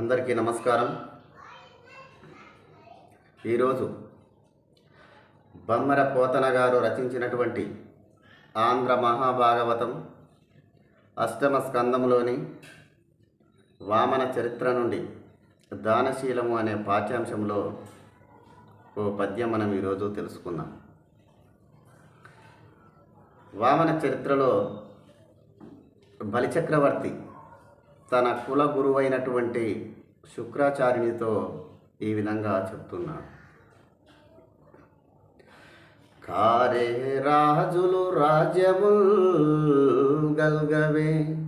అందరికీ నమస్కారం. ఈరోజు బమ్మర పోతన గారు రచించినటువంటి ఆంధ్ర మహాభాగవతం అష్టమ స్కందములోని వామన చరిత్ర నుండి దానశీలము అనే పాఠ్యాంశంలో ఓ పద్యం మనం ఈరోజు తెలుసుకుందాం. వామన చరిత్రలో బలిచక్రవర్తి తన కుల గురువైనటువంటి శుక్రాచార్యునితో ఈ విధంగా చెప్తున్నాడు. కారే రాజులు రాజ్యము గల్గవే.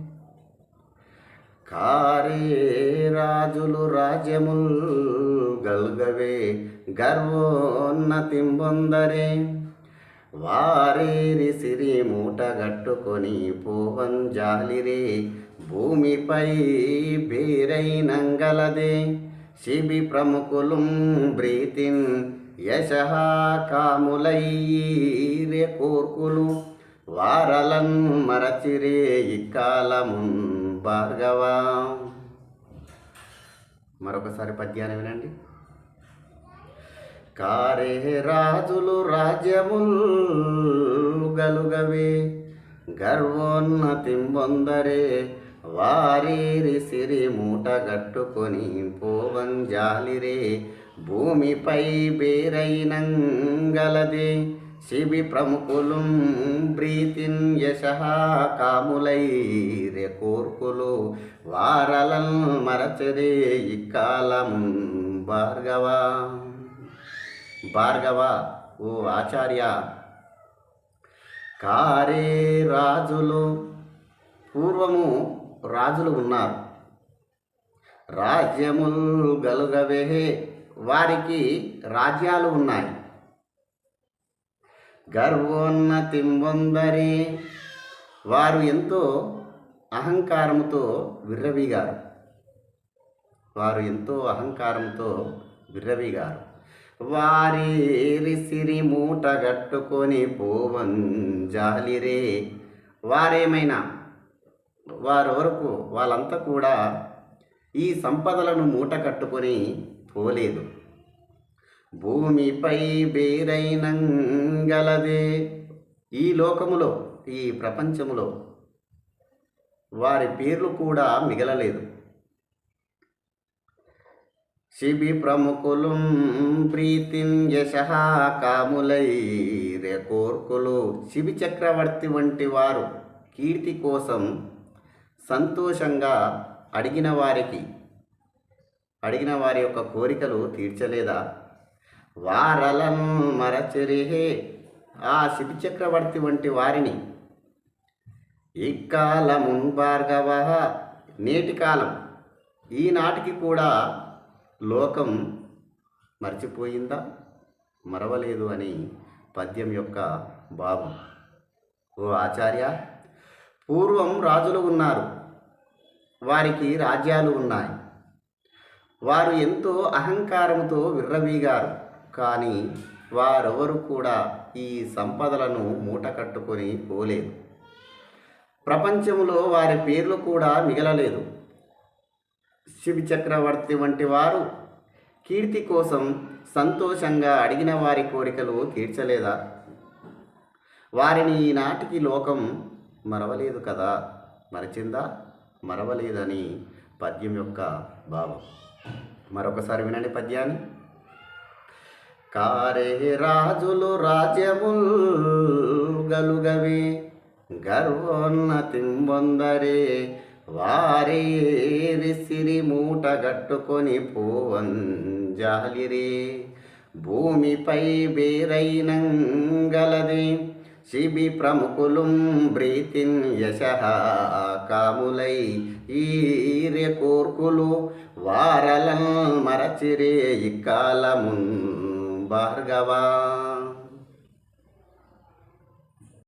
కారే రాజులు రాజ్యముల్ గల్గవే. గర్వోన్నతింబొందరే వారేరి సిరి మూటగట్టుకొని పోవం జాలిరే. భూమిపై బీరైనంగలదే. శిబి ప్రముఖులుం బ్రీతిన్ యశ కాములైరే కోర్కులు. వారలన్ మరచిరే ఇక్కాలమున్ భార్గవా. మరొకసారి పద్యాన్ని వినండి. కారే రాజులు రాజ్యముల్ గలుగవే. గర్వోన్నతిం పొందరే వారీరి సిరి మూటగట్టుకొని పోవంజాలిరే భూమిపై బేరైనంగలదే. శిబి ప్రముఖులు ప్రీతిన్ యశ కాములై రే కోర్కులు వారలన్ మరచరే ఇక్కాలము భార్గవా. భార్గవ ఓ ఆచార్య కారే రాజులు పూర్వము రాజులు ఉన్నారు. రాజ్యముల్ గలుగవే వారికి రాజ్యాలు ఉన్నాయి. గర్వోన్న తింబొందరి వారు ఎంతో అహంకారముతో విర్రవీగారు. వారు ఎంతో అహంకారంతో విర్రవీగారు. వారి సిరి మూట గట్టుకొని పోవన్ జాలిరే. వారేమైనా వారి వరకు వాళ్ళంతా కూడా ఈ సంపదలను మూట కట్టుకొని పోలేదు. భూమిపై బేరైనంగలదే ఈ లోకములో ఈ ప్రపంచములో. వారి పేర్లు కూడా మిగలలేదు. శిబి ప్రముఖులు ప్రీతిం యశ కాములై రే కోర్కులు. శిబి చక్రవర్తి వంటి వారు కీర్తి కోసం సంతోషంగా అడిగిన వారికి అడిగిన వారి యొక్క కోరికలు తీర్చలేదా? వారలను మరచిరిహే. ఆ శిబి చక్రవర్తి వంటి వారిని ఇక్కాల భార్గవ. నేటి కాలం ఈనాటికి కూడా లోకం మర్చిపోయిందా? మరవలేదు అని పద్యం యొక్క భావం. ఓ ఆచార్య పూర్వం రాజులు ఉన్నారు. వారికి రాజ్యాలు ఉన్నాయి. వారు ఎంతో అహంకారంతో విర్రవీగారు. కానీ వారెవరు కూడా ఈ సంపదలను మూట కట్టుకొని పోలేదు. ప్రపంచంలో వారి పేర్లు కూడా మిగలలేదు. శివి చక్రవర్తి వంటి వారు కీర్తి కోసం సంతోషంగా అడిగిన వారి కోరికలు తీర్చలేదా? వారిని ఈనాటికి లోకం మరవలేదు కదా? మరచిందా? మరవలేదని పద్యం యొక్క భావం. మరొకసారి వినండి పద్యాన్ని. కారే రాజులు రాజ్యముల్ గలుగవే గర్వోన్నతిం పొందరే వారే సిరి మూట గట్టుకొని పోవంజాలిరే భూమిపై బేరైనంగలదే శిబి ప్రముఖులు బ్రీతిన్ యశ కాములై ఈరే కోర్కులు వారలం మరచిరే ఇక్కాలమున్ భార్గవా.